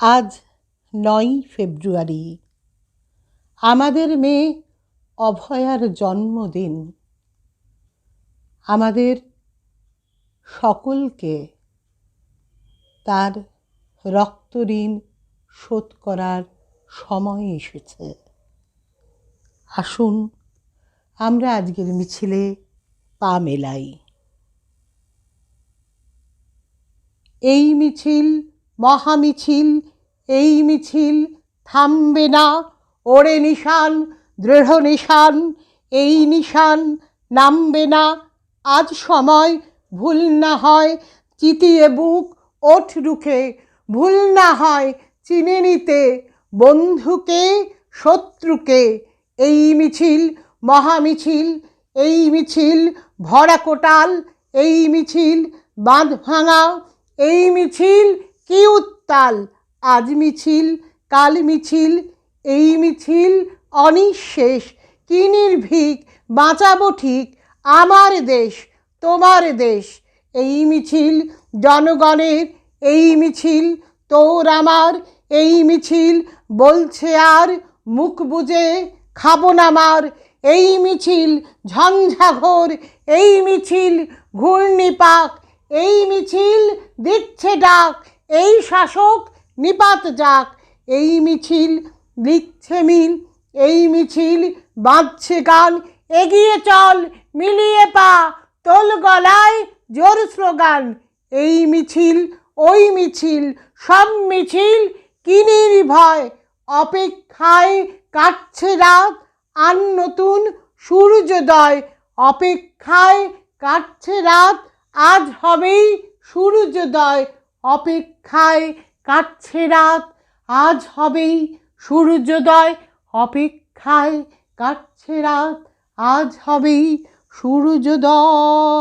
আজ নয়ই ফেব্রুয়ারি। আমাদের মেয়ে অভয়ার জন্মদিন। আমাদের সকলকে তার রক্তঋণ শোধ করার সময় এসেছে। আসুন আমরা আজকের মিছিলে পা মেলাই। এই মিছিল মহামিছিল এই মিছিল থামবে না। ওরে নিশান, দৃঢ় নিশান, এই নিশান নামবে না। আজ সময়, ভুল না হয়, চিতিয়ে বুক ওঠ রুখে। ভুল না হয়, চিনে নিতে বন্ধুকে, শত্রুকে। এই মিছিল মহামিছিল এই মিছিল ভরা কোটাল। এই মিছিল বাঁধ ভাঙা। এই মিছিল কি উত্তাল আজ মিছিল, কাল মিছিল, এই মিছিল অনিঃশেষ। কি নির্ভীক, বাঁচাবো ঠিক আমার দেশ, তোমার দেশ। এই মিছিল জনগণের, এই মিছিল তোর আমার, এই মিছিল বলছে আর মুখ বুজে খাব না মার। এই মিছিল ঝঞ্ঝাঘোর, এই মিছিল ঘূর্ণিপাক, এই মিছিল দিচ্ছে ডাক। এই শাসক নিপাত যাক, এই মিছিল লিখছে মিল, এই মিছিল বাঁধছে গান, এগিয়ে চল, মিলিয়ে পা, তোল গলায় জোর স্লোগান, এই মিছিল, ওই মিছিল, সব মিছিল কি নির্ভয়? অপেক্ষায় কাটছে রাত, আর নতুন সূর্যোদয়, অপেক্ষায় কাটছে রাত, আজ হবেই সূর্যোদয়। অপেক্ষায় কাটছে রাত। আজ হবেই সূর্যোদয়। অপেক্ষায় কাটছে রাত। আজ হবেই সূর্যোদয়।